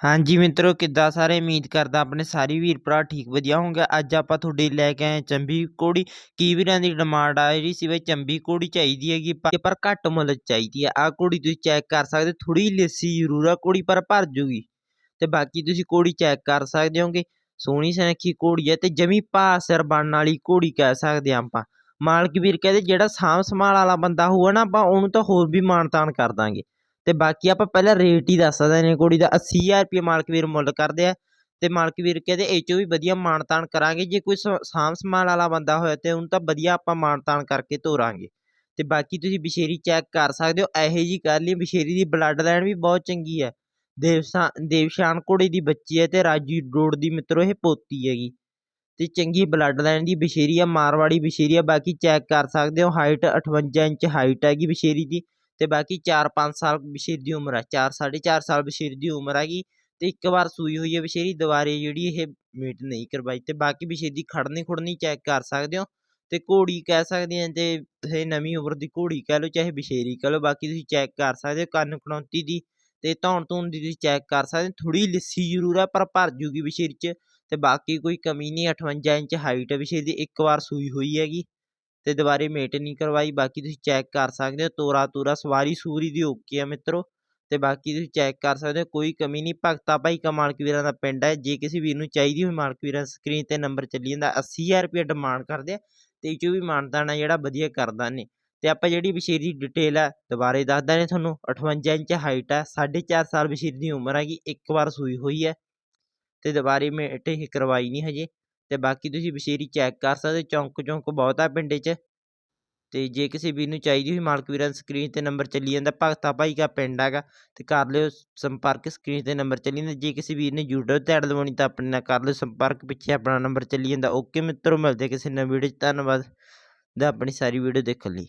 ਹਾਂਜੀ ਮਿੱਤਰੋ, ਕਿੱਦਾਂ ਸਾਰੇ? ਉਮੀਦ ਕਰਦਾ ਆਪਣੇ ਸਾਰੇ ਵੀਰ ਭਰਾ ਠੀਕ ਵਧੀਆ ਹੋਣਗੇ। ਅੱਜ ਆਪਾਂ ਤੁਹਾਡੇ ਲੈ ਕੇ ਆਏ ਚੰਬੀ ਘੋੜੀ ਕੀ ਵੀਰਾਂ ਦੀ ਡਿਮਾਂਡ ਆ ਰਹੀ ਸੀ ਬਈ ਚੰਬੀ ਘੋੜੀ ਚਾਹੀਦੀ ਹੈਗੀ, ਪਰ ਘੱਟ ਮੁੱਲ ਚਾਹੀਦੀ ਹੈ ਆ ਘੋੜੀ ਤੁਸੀਂ ਚੈੱਕ ਕਰ ਸਕਦੇ ਥੋੜੀ ਲੇਸੀ ਜ਼ਰੂਰ ਆ ਘੋੜੀ ਪਰ ਭਰ ਜੂਗੀ। ਤੇ ਬਾਕੀ ਤੁਸੀਂ ਘੋੜੀ ਚੈੱਕ ਕਰ ਸਕਦੇ ਹੋਗੇ। ਸੋਹਣੀ ਸਨਖੀ ਘੋੜੀ ਹੈ ਤੇ ਜਮੀ ਭਾ ਸਿਰ ਬਣਨ ਵਾਲੀ ਘੋੜੀ ਕਹਿ ਸਕਦੇ ਆ ਆਪਾਂ। ਮਾਲਕ ਵੀਰ ਕਹਿੰਦੇ ਜਿਹੜਾ ਸਾਂਭ ਸੰਭਾਲ ਵਾਲਾ ਬੰਦਾ ਹੋਊਗਾ ਨਾ ਆਪਾਂ, ਉਹਨੂੰ ਤਾਂ ਹੋਰ ਵੀ ਮਾਣ ਤਾਣ ਕਰ ਦਾਂਗੇ। ਤੇ ਬਾਕੀ ਆਪਾਂ ਪਹਿਲਾਂ ਰੇਟ ਹੀ ਦੱਸ ਸਕਦੇ ਨੇ ਕੁੜੀ ਦਾ। 80000 ਰੁਪਏ ਮਾਲਕ ਵੀਰ ਮੁੱਲ ਕਰਦੇ ਆ ਤੇ ਮਾਲਕ ਵੀਰ ਕਹਿੰਦੇ ਇਹ ਚੋਂ ਵੀ ਵਧੀਆ ਮਾਨਤਾਨ ਕਰਾਂਗੇ। ਜੇ ਕੋਈ ਸ- ਸਾਂਭ ਸੰਭਾਲ ਵਾਲਾ ਬੰਦਾ ਹੋਇਆ ਤੇ ਉਹਨੂੰ ਤਾਂ ਵਧੀਆ ਆਪਾਂ ਮਾਨਤਾਨ ਕਰਕੇ ਤੋਰਾਂਗੇ। ਤੇ ਬਾਕੀ ਤੁਸੀਂ ਬਸ਼ੇਰੀ ਚੈੱਕ ਕਰ ਸਕਦੇ ਹੋ, ਇਹੋ ਜੀ ਕਰ ਲਈ ਬਸ਼ੇਰੀ ਦੀ ਬਲੱਡ ਲਾਈਨ ਵੀ ਬਹੁਤ ਚੰਗੀ ਹੈ। ਦੇਵਸਾ ਦੇਵਸ਼ਾਨ ਘੋੜੇ ਦੀ ਬੱਚੀ ਹੈ ਤੇ ਰਾਜੀ ਰੋਡ ਦੀ ਮਿੱਤਰੋ, ਇਹ ਪੋਤੀ ਹੈਗੀ। ਤੇ ਚੰਗੀ ਬਲੱਡ ਲਾਈਨ ਦੀ ਬਸ਼ੇਰੀ ਆ, ਮਾਰਵਾੜੀ ਬਸ਼ੇਰੀ ਆ, ਬਾਕੀ ਚੈੱਕ ਕਰ ਸਕਦੇ ਹੋ ਹਾਈਟ 58 ਇੰਚ ਹਾਈਟ ਹੈਗੀ ਬਸ਼ੇਰੀ ਦੀ। ਤੇ ਬਾਕੀ 4-5 ਸਾਲ ਬਸ਼ੀਰ ਦੀ ਉਮਰ ਹੈ 4 4.5 ਸਾਲ ਬਸ਼ੀਰ ਦੀ ਉਮਰ ਹੈਗੀ ਤੇ ਇੱਕ ਵਾਰ ਸੂਈ ਹੋਈ ਹੈ ਬਸ਼ੀਰੀ ਦੁਬਾਰੇ ਜਿਹੜੀ ਇਹ ਮੀਟ ਨਹੀਂ ਕਰਵਾਈ ਤੇ ਬਾਕੀ ਬਸ਼ੀਰ ਦੀ ਖੜਨੀ ਖੁੜਨੀ ਚੈੱਕ ਕਰ ਸਕਦੇ ਹੋ ਤੇ ਘੋੜੀ ਕਹਿ ਸਕਦੇ ਆ ਤੇ ਇਹ ਨਵੀਂ ਉਮਰ ਦੀ ਘੋੜੀ ਕਹਿ ਲਓ ਚਾਹੇ ਬਸ਼ੇਰੀ ਕਹਿ ਲਓ, ਬਾਕੀ ਤੁਸੀਂ ਚੈੱਕ ਕਰ ਸਕਦੇ ਹੋ ਕੰਨ ਕਣੌਤੀ ਦੀ ਤੇ ਧੌਣ ਧੂਣ ਦੀ ਤੁਸੀਂ ਚੈੱਕ ਕਰ ਸਕਦੇ ਹੋ ਥੋੜੀ ਲਿੱਸੀ ਜ਼ਰੂਰ ਆ ਪਰ ਭਰ ਜੂਗੀ ਬਸ਼ੀਰ 'ਚ ਤੇ ਬਾਕੀ ਕੋਈ ਕਮੀ ਨਹੀਂ 58 ਇੰਚ ਹਾਈਟ ਹੈ ਬਸ਼ੀਰ ਦੀ, ਇੱਕ ਵਾਰ ਸੂਈ ਹੋਈ ਹੈਗੀ। ਤੇ ਦੁਬਾਰੇ ਮੇਟ ਨਹੀਂ ਕਰਵਾਈ, ਬਾਕੀ ਤੁਸੀਂ ਚੈੱਕ ਕਰ ਸਕਦੇ ਹੋ, ਤੋਰਾ ਤੂਰਾ ਸਵਾਰੀ ਸੂਰੀ ਦੀ ਓਕੇ ਆ ਮਿੱਤਰੋ, ਤੇ ਬਾਕੀ ਤੁਸੀਂ ਚੈੱਕ ਕਰ ਸਕਦੇ ਹੋ, ਕੋਈ ਕਮੀ ਨਹੀਂ, ਭਗਤਾ ਭਾਈ ਕਾ ਮਾਲਕ ਵੀਰਾਂ ਦਾ ਪਿੰਡ ਹੈ, ਜੇ ਕਿਸੇ ਵੀਰ ਨੂੰ ਚਾਹੀਦੀ ਹੋਵੇ ਮਾਲਕ ਵੀਰਾਂ ਸਕਰੀਨ ਤੇ ਨੰਬਰ ਚੱਲੀ ਜਾਂਦਾ 80000 ਰੁਪਏ ਡਿਮਾਂਡ ਕਰਦੇ ਆ, ਤੇ ਇਹ 'ਚੋਂ ਵੀ ਮਾਨਦਾਨਾ ਜਿਹੜਾ ਵਧੀਆ ਕਰਦਾ ਨੇ, ਤੇ ਆਪਾਂ ਜਿਹੜੀ ਬਸ਼ੀਰ ਦੀ ਡਿਟੇਲ ਹੈ ਦੁਬਾਰੇ ਦੱਸਦਾ ਨੇ ਤੁਹਾਨੂੰ 58 ਇੰਚ ਹਾਈਟ ਹੈ 4.5 ਸਾਲ ਬਸ਼ੀਰ ਦੀ ਉਮਰ ਹੈਗੀ, ਇੱਕ ਵਾਰ ਸੂਈ ਹੋਈ ਹੈ, ਤੇ ਦੁਬਾਰੇ ਮੇਟ ਇਹ ਕਰਵਾਈ ਨਹੀਂ ਹਜੇ। ਅਤੇ ਬਾਕੀ ਤੁਸੀਂ ਬਸ਼ੀਰੀ ਚੈੱਕ ਕਰ ਸਕਦੇ, ਚੌਂਕ ਚੌਂਕ ਬਹੁਤ ਆ ਪਿੰਡ 'ਚ। ਅਤੇ ਜੇ ਕਿਸੇ ਵੀਰ ਨੂੰ ਚਾਹੀਦੀ ਹੋਈ ਮਾਲਕ ਵੀਰਾਂ ਸਕਰੀਨ ਤੇ ਨੰਬਰ ਚੱਲੀ ਜਾਂਦਾ, ਭਗਤਾ ਭਾਈ ਦਾ ਪਿੰਡ ਹੈਗਾ ਅਤੇ ਕਰ ਲਿਓ ਸੰਪਰਕ ਸਕਰੀਨ ਤੇ ਨੰਬਰ ਚੱਲੀ ਜਾਂਦਾ। ਜੇ ਕਿਸੇ ਵੀਰ ਨੇ YouTube ਤੇ ਐਡ ਲਵਾਉਣੀ ਤਾਂ ਆਪਣੇ ਨਾਲ ਕਰ ਲਿਓ ਸੰਪਰਕ, ਪਿੱਛੇ ਆਪਣਾ ਨੰਬਰ ਚੱਲੀ ਜਾਂਦਾ। ਓਕੇ ਮਿੱਤਰੋ, ਮਿਲਦੇ ਕਿਸੇ ਨਵੀਂ ਵੀਡੀਓ 'ਚ, ਧੰਨਵਾਦ। ਦਾ ਆਪਣੀ ਸਾਰੀ ਵੀਡੀਓ ਦੇਖਣ ਲਈ।